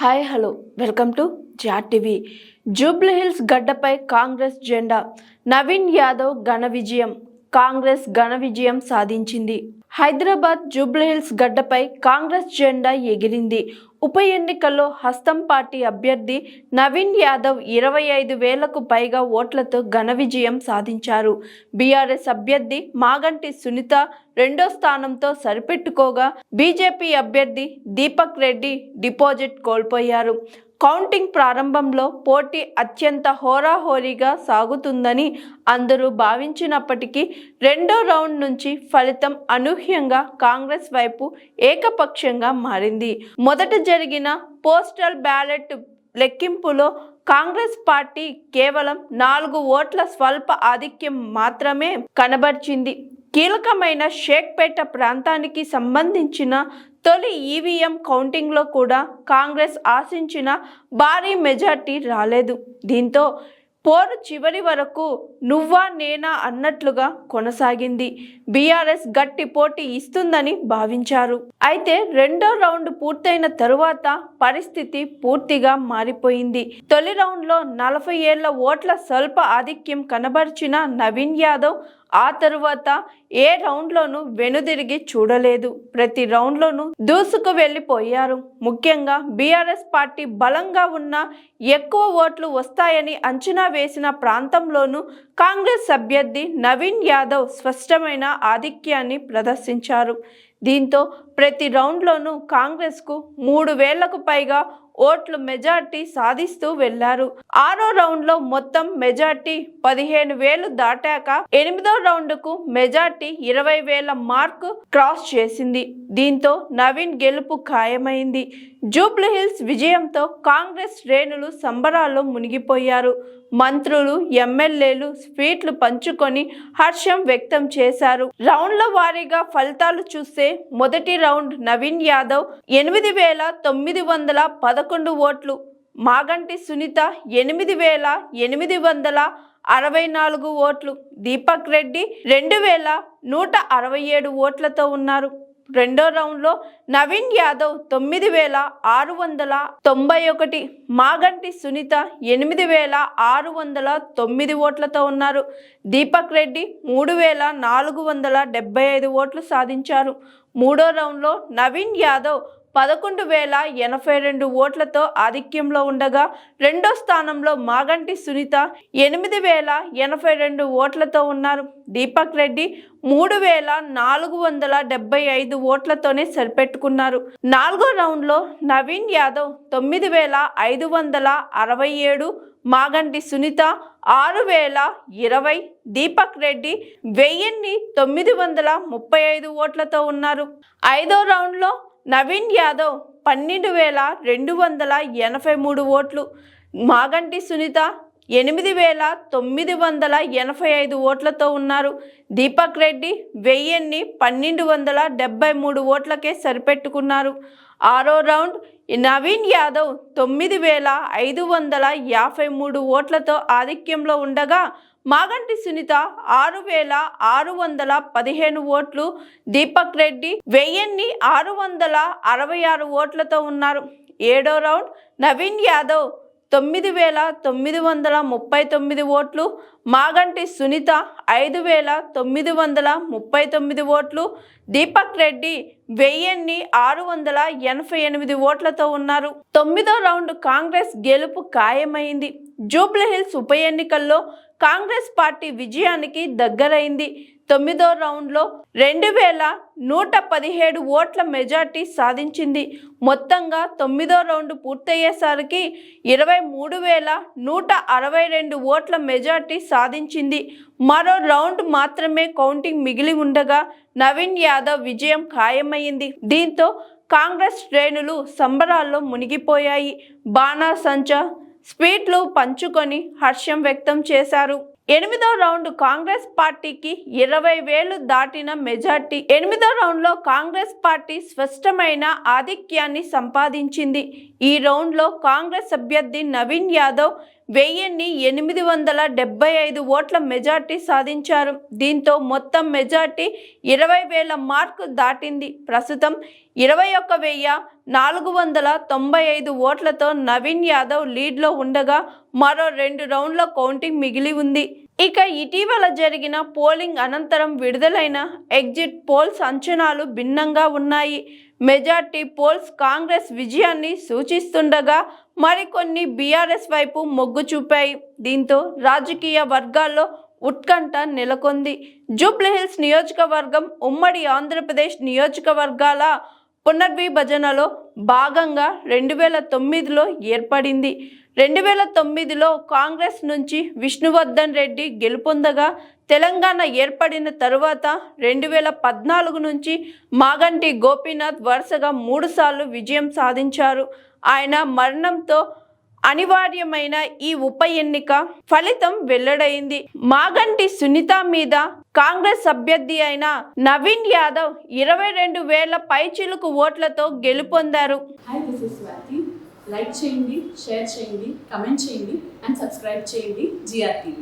Hi hello. Welcome to Jaat TV. Jubilee Hills గడ్డపై కాంగ్రెస్ జెండా. నవీన్ యాదవ్ ఘన విజయం. కాంగ్రెస్ ఘన విజయం సాధించింది. హైదరాబాద్ జూబ్లీహిల్స్ గడ్డపై కాంగ్రెస్ జెండా ఎగిరింది. ఉప ఎన్నికల్లో హస్తం పార్టీ అభ్యర్థి నవీన్ యాదవ్ ఇరవై ఐదు వేలకు పైగా ఓట్లతో ఘన విజయం సాధించారు. బీఆర్ఎస్ అభ్యర్థి మాగంటి సునీత రెండో స్థానంతో సరిపెట్టుకోగా బీజేపీ అభ్యర్థి దీపక్ రెడ్డి డిపాజిట్ కోల్పోయారు. కౌంటింగ్ ప్రారంభంలో పోటీ అత్యంత హోరాహోరీగా సాగుతుందని అందరూ భావించినప్పటికీ రెండో రౌండ్ నుంచి ఫలితం అనూహ్యంగా కాంగ్రెస్ వైపు ఏకపక్షంగా మారింది. మొదట జరిగిన పోస్టల్ బ్యాలెట్ లెక్కింపులో కాంగ్రెస్ పార్టీ కేవలం నాలుగు ఓట్ల స్వల్ప ఆధిక్యం మాత్రమే కనబర్చింది. కీలకమైన షేక్పేట ప్రాంతానికి సంబంధించిన తొలి ఈవీఎం కౌంటింగ్లో కూడా కాంగ్రెస్ ఆశించిన భారీ మెజార్టీ రాలేదు. దీంతో పోరు చివరి వరకు నువ్వా నేనా అన్నట్లుగా కొనసాగింది. బీఆర్ఎస్ గట్టి పోటీ ఇస్తుందని భావించారు. అయితే రెండో రౌండ్ పూర్తయిన తరువాత పరిస్థితి పూర్తిగా మారిపోయింది. తొలి రౌండ్లో నలభై ఏళ్ళ ఓట్ల స్వల్ప ఆధిక్యం కనబరిచిన నవీన్ యాదవ్ ఆ తరువాత ఏ రౌండ్లోనూ వెనుదిరిగి చూడలేదు. ప్రతి రౌండ్లోనూ దూసుకు వెళ్ళిపోయారు. ముఖ్యంగా బీఆర్ఎస్ పార్టీ బలంగా ఉన్న ఎక్కువ ఓట్లు వస్తాయని అంచనా వేసిన ప్రాంతంలోనూ కాంగ్రెస్ అభ్యర్థి నవీన్ యాదవ్ స్పష్టమైన ఆధిక్యాన్ని ప్రదర్శించారు. దీంతో ప్రతి రౌండ్లోనూ కాంగ్రెస్కు మూడు వేలకు పైగా ఓట్లు మెజార్టీ సాధిస్తూ వెళ్ళారు. ఆరో రౌండ్లో మొత్తం మెజార్టీ పదిహేను వేలు దాటాక ఎనిమిదో రౌండ్కు మెజార్టీ ఇరవై వేల మార్క్ క్రాస్ చేసింది. దీంతో నవీన్ గెలుపు ఖాయమైంది. జూబ్లీహిల్స్ విజయంతో కాంగ్రెస్ శ్రేణులు సంబరాల్లో మునిగిపోయారు. మంత్రులు ఎమ్మెల్యేలు స్వీట్లు పంచుకొని హర్షం వ్యక్తం చేశారు. రౌండ్ల వారీగా ఫలితాలు చూస్తే మొదటి రౌండ్ నవీన్ యాదవ్ ఎనిమిది వేల తొమ్మిది వందల పదకొండు ఓట్లు మాగంటి సునీత ఎనిమిది వేల ఎనిమిది వందల అరవై నాలుగు ఓట్లు దీపక్ రెడ్డి రెండు వేల నూట అరవై ఏడు ఓట్లతో ఉన్నారు. రెండో రౌండ్లో నవీన్ యాదవ్ తొమ్మిది వేల ఆరు వందల తొంభై ఒకటి మాగంటి సునీత ఎనిమిది వేల ఆరు వందల తొమ్మిది ఓట్లతో ఉన్నారు. దీపక్ రెడ్డి మూడు వేల నాలుగు వందల డెబ్బై ఐదు ఓట్లు సాధించారు. మూడో రౌండ్లో నవీన్ యాదవ్ పదకొండు వేల ఎనభై రెండు ఓట్లతో ఆధిక్యంలో ఉండగా రెండో స్థానంలో మాగంటి సునీత ఎనిమిది వేల ఎనభై రెండు ఓట్లతో ఉన్నారు. దీపక్ రెడ్డి మూడు వేల నాలుగు వందల డెబ్బై ఐదు ఓట్లతోనే సరిపెట్టుకున్నారు. నాలుగో రౌండ్లో నవీన్ యాదవ్ తొమ్మిది వేల ఐదు వందల అరవై ఏడు మాగంటి సునీత ఆరు వేల ఇరవై దీపక్ రెడ్డి వెయ్యిన్ని తొమ్మిది వందల ముప్పై ఐదు ఓట్లతో ఉన్నారు. ఐదో రౌండ్లో నవీన్ యాదవ్ పన్నెండు వేల రెండు వందల ఎనభై మూడు ఓట్లు మాగంటి సునీత ఎనిమిది వేల తొమ్మిది వందల ఎనభై ఐదు ఓట్లతో ఉన్నారు. దీపక్ రెడ్డి వెయ్యిన్ని పన్నెండు వందల డెబ్బై మూడు ఓట్లకే సరిపెట్టుకున్నారు. ఆరో రౌండ్ నవీన్ యాదవ్ తొమ్మిది వేల ఐదు వందల యాభై మూడు ఓట్లతో ఆధిక్యంలో ఉండగా మాగంటి సునీత ఆరు వేల ఆరు వందల పదిహేను ఓట్లు దీపక్ రెడ్డి వెయ్యిన్ని ఆరు వందల అరవై ఆరు ఓట్లతో ఉన్నారు. ఏడో రౌండ్ నవీన్ యాదవ్ తొమ్మిది వేల తొమ్మిది వందల ముప్పై తొమ్మిది ఓట్లు మాగంటి సునీత ఐదు వేల తొమ్మిది వందల ముప్పై తొమ్మిది ఓట్లు దీపక్ రెడ్డి వెయ్యిన్ని ఆరు వందల ఎనభై ఎనిమిది ఓట్లతో ఉన్నారు. తొమ్మిదో రౌండ్ కాంగ్రెస్ గెలుపు ఖాయమైంది. జూబ్లీహిల్స్ ఉప ఎన్నికల్లో కాంగ్రెస్ పార్టీ విజయానికి దగ్గరైంది. తొమ్మిదో రౌండ్లో రెండు వేల నూట పదిహేడు ఓట్ల మెజార్టీ సాధించింది. మొత్తంగా తొమ్మిదో రౌండ్ పూర్తయ్యేసరికి ఇరవై మూడు వేల నూట అరవై రెండు ఓట్ల మెజార్టీ సాధించింది. మరో రౌండ్ మాత్రమే కౌంటింగ్ మిగిలి ఉండగా నవీన్ యాదవ్ విజయం ఖాయమైంది. దీంతో కాంగ్రెస్ శ్రేణులు సంబరాల్లో మునిగిపోయాయి. బాణాసంచా స్వీట్లు పంచుకొని హర్షం వ్యక్తం చేశారు. ఎనిమిదో రౌండ్ కాంగ్రెస్ పార్టీకి ఇరవై వేలు దాటిన మెజార్టీ ఎనిమిదో రౌండ్లో కాంగ్రెస్ పార్టీ స్పష్టమైన ఆధిక్యాన్ని సంపాదించింది. ఈ రౌండ్లో కాంగ్రెస్ అభ్యర్థి నవీన్ యాదవ్ వెయ్యిన్ని ఎనిమిది వందల డెబ్బై ఐదు ఓట్ల మెజార్టీ సాధించారు. దీంతో మొత్తం మెజార్టీ ఇరవై వేల మార్కు దాటింది. ప్రస్తుతం ఇరవై ఒక్క వెయ్యి నాలుగు వందల తొంభై ఐదు ఓట్లతో నవీన్ యాదవ్ లీడ్లో ఉండగా మరో రెండు రౌండ్ల కౌంటింగ్ మిగిలి ఉంది. ఇక ఇటీవల జరిగిన పోలింగ్ అనంతరం విడుదలైన ఎగ్జిట్ పోల్స్ అంచనాలు భిన్నంగా ఉన్నాయి. మెజార్టీ పోల్స్ కాంగ్రెస్ విజయాన్ని సూచిస్తుండగా మరికొన్ని బీఆర్ఎస్ వైపు మొగ్గు చూపాయి. దీంతో రాజకీయ వర్గాల్లో ఉత్కంఠ నెలకొంది. జూబ్లీహిల్స్ నియోజకవర్గం ఉమ్మడి ఆంధ్రప్రదేశ్ నియోజకవర్గాల పునర్విభజనలో భాగంగా రెండు వేల తొమ్మిదిలో ఏర్పడింది. రెండు వేల తొమ్మిదిలో కాంగ్రెస్ నుంచి విష్ణువర్ధన్ రెడ్డి గెలుపొందగా తెలంగాణ ఏర్పడిన తరువాత రెండు వేల పద్నాలుగు నుంచి మాగంటి గోపీనాథ్ వరుసగా మూడుసార్లు విజయం సాధించారు. ఆయన మరణంతో అనివార్యమైన ఈ ఉప ఎన్నిక ఫలితం వెల్లడైంది. మాగంటి సునీత మీద కాంగ్రెస్ అభ్యర్థి అయిన నవీన్ యాదవ్ ఇరవై రెండు వేల పైచిలుకు ఓట్లతో గెలుపొందారు. లైక్ చేయండి షేర్ చేయండి కమెంట్ చేయండి అండ్ సబ్స్క్రైబ్ చేయండి జిఆర్టీవీ